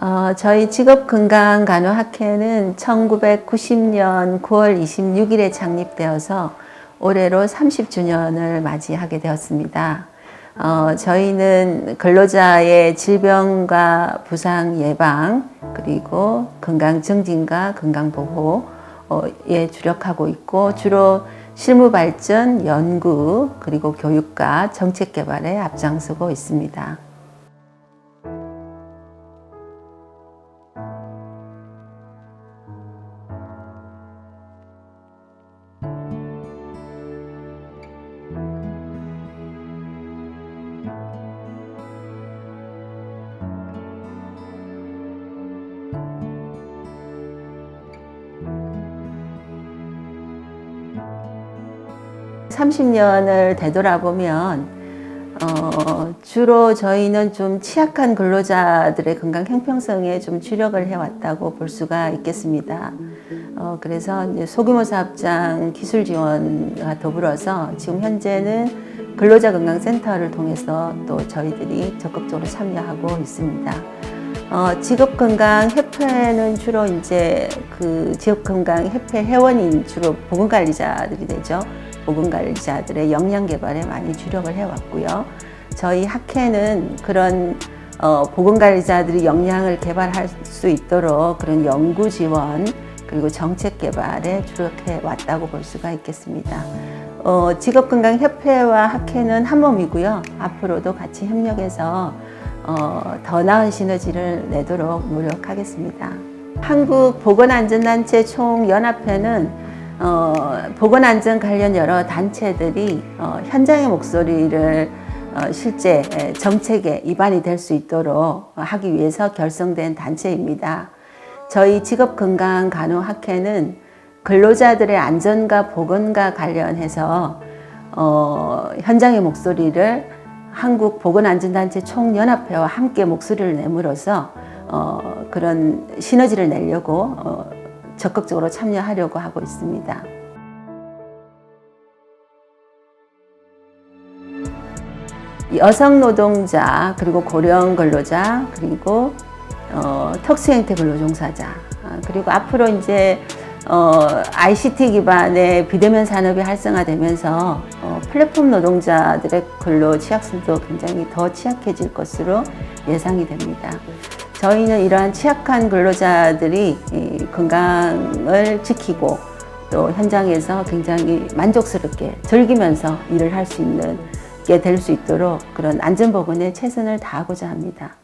어, 저희 직업건강간호학회는 1990년 9월 26일에 창립되어서 올해로 30주년을 맞이하게 되었습니다. 어, 저희는 근로자의 질병과 부상 예방 그리고 건강 증진과 건강 보호에 주력하고 있고 주로 실무 발전, 연구 그리고 교육과 정책 개발에 앞장서고 있습니다. 삼십 년을 되돌아보면 어, 주로 저희는 좀 취약한 근로자들의 건강 형평성에 좀 주력을 해왔다고 볼 수가 있겠습니다. 어, 그래서 소규모 사업장 기술 지원과 더불어서 지금 현재는 근로자 건강센터를 통해서 또 저희들이 적극적으로 참여하고 있습니다. 어, 직업건강협회는 주로 이제 그 직업건강협회 회원인 주로 보건관리자들이 되죠. 보건관리자들의 역량 개발에 많이 주력을 해왔고요. 저희 학회는 그런 어, 보건관리자들이 역량을 개발할 수 있도록 그런 연구 지원 그리고 정책 개발에 주력해 왔다고 볼 수가 있겠습니다. 어, 직업건강협회와 학회는 한 몸이고요. 앞으로도 같이 협력해서 어, 더 나은 시너지를 내도록 노력하겠습니다. 한국 보건안전단체 총연합회는 어, 보건안전 관련 여러 단체들이 어, 현장의 목소리를 어, 실제 에, 정책에 입안이 될 수 있도록 하기 위해서 결성된 단체입니다. 저희 직업건강간호학회는 근로자들의 안전과 보건과 관련해서 어, 현장의 목소리를 한국 보건안전단체 총연합회와 함께 목소리를 내므로써 어, 그런 시너지를 내려고 어, 적극적으로 참여하려고 하고 있습니다. 여성 노동자 그리고 고령 근로자 그리고 어, 특수형태 근로종사자 아, 그리고 앞으로 이제 어, ICT 기반의 비대면 산업이 활성화되면서 어, 플랫폼 노동자들의 근로 취약성도 굉장히 더 취약해질 것으로 예상이 됩니다. 저희는 이러한 취약한 근로자들이 이 건강을 지키고 또 현장에서 굉장히 만족스럽게 즐기면서 일을 할 수 있는 게 될 수 있도록 그런 안전보건에 최선을 다하고자 합니다.